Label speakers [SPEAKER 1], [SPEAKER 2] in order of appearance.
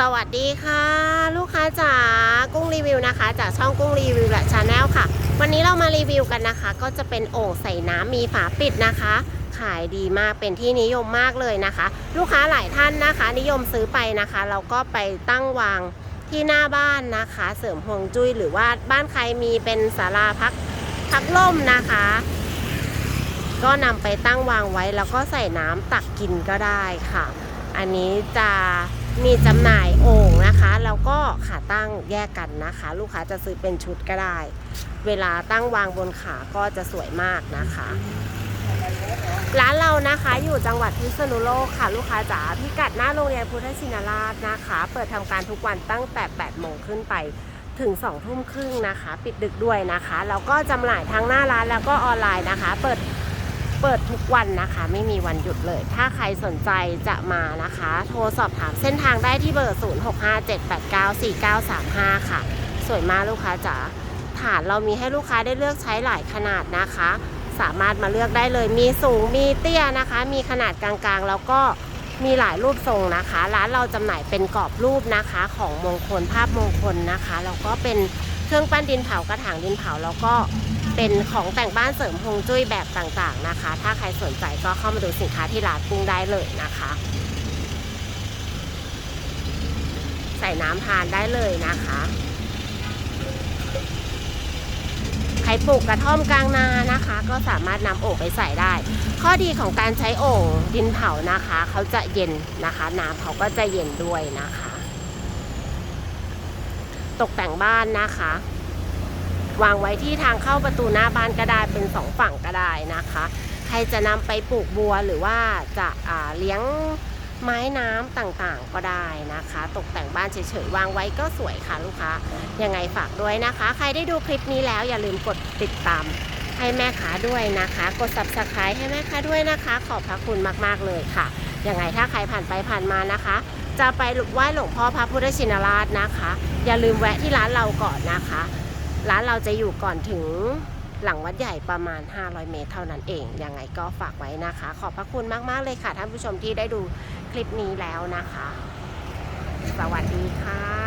[SPEAKER 1] สวัสดีค่ะ ลูกค้าจ๋ากุ้งรีวิวนะคะ จากช่องกุ้งรีวิวและชาแนลค่ะ วันนี้เรามารีวิวกันนะคะ ก็จะเป็นโอ่งใส่น้ำมีฝาปิดนะคะ ขายดีมากเป็นที่นิยมมากเลยนะคะ ลูกค้าหลายท่านนะคะ นิยมซื้อไปนะคะเราก็ไปตั้งวางที่หน้าบ้านนะคะ เสริมฮวงจุ้ยหรือว่าบ้านใครมีเป็นศาลาพักพักล่มนะคะ ก็นำไปตั้งวางไว้แล้วก็ใส่น้ำตักกินก็ได้ค่ะ อันนี้จะ มีจำหน่ายโอ่งนะคะแล้วก็ขาตั้งแยกกันนะคะ ลูกค้าจะซื้อเป็นชุดก็ได้ เวลาตั้งวางบนขาก็จะสวยมากนะคะ ร้านเรานะคะอยู่จังหวัดพิษณุโลกค่ะ ลูกค้าจ๋าพิกัดหน้าโรงเรียนพุทธชินราชนะคะ เปิดทำการทุกวันตั้งแต่8โมงขึ้นไปถึง2ทุ่มครึ่งนะคะ ปิดดึกด้วยนะคะแล้วก็จำหน่ายทั้งหน้าร้านแล้วก็ออนไลน์นะคะ เปิด เปิดทุกวันนะคะ ไม่มีวันหยุดเลย ถ้าใครสนใจจะมานะคะ โทรสอบถามเส้นทางได้ที่เบอร์ 0657894935 ค่ะ สวยมากลูกค้าจ๋าฐานเรามีให้ลูกค้าได้เลือกใช้หลายขนาดนะคะ สามารถมาเลือกได้เลยมีสูงมีเตี้ยนะคะ มีขนาดกลางๆ แล้วก็มีหลายรูปทรงนะคะ ร้านเราจำหน่ายเป็นกรอบรูปนะคะ ของมงคลภาพมงคลนะคะแล้วก็เป็นเครื่องปั้นดินเผากระถางดินเผาแล้วก็ เป็นของแต่งบ้านเสริมฮวงจุ้ยแบบต่างๆนะคะ ถ้าใครสนใจก็เข้ามาดูสินค้าที่ร้านกุ้งได้เลยนะคะ ใส่น้ำทานได้เลยนะคะ ใครปลูกกระท่อมกลางนานะคะ ก็สามารถนำโอ่งไปใส่ได้ ข้อดีของการใช้โอ่งดินเผานะคะ เขาจะเย็นนะคะ น้ำเขาก็จะเย็นด้วยนะคะ ตกแต่งบ้านนะคะ วางไว้ที่ทางเข้าประตูหน้าบ้านก็ได้เป็นสองฝั่งก็ได้นะคะ ใครจะนำไปปลูกบัวหรือว่าจะาเลี้ยงไม้น้ำต่างๆก็ได้นะคะ ตกแต่งบ้านเฉยๆวางไว้ก็สวยค่ะลูกค้ายังไงฝากด้วยนะคะ ใครได้ดูคลิปนี้แล้วอย่าลืมกดติดตามให้แม่ค้าด้วยนะคะ กด subscribe ให้แม่ค้าด้วยนะคะ ขอบพระคุณมากๆเลยค่ะ ยังไงถ้าใครผ่านไปผ่านมานะคะ จะไปไหว้หลวงพ่อพระพุทธชินราชนะคะ อย่าลืมแวะที่ร้านเราก่อนนะคะ ร้านเราจะอยู่ก่อนถึงหลังวัดใหญ่ประมาณ 500 เมตรเท่านั้นเอง ยังไงก็ฝากไว้นะคะ ขอบพระคุณมาก ๆ เลยค่ะ ท่านผู้ชมที่ได้ดูคลิปนี้แล้วนะคะ สวัสดีค่ะ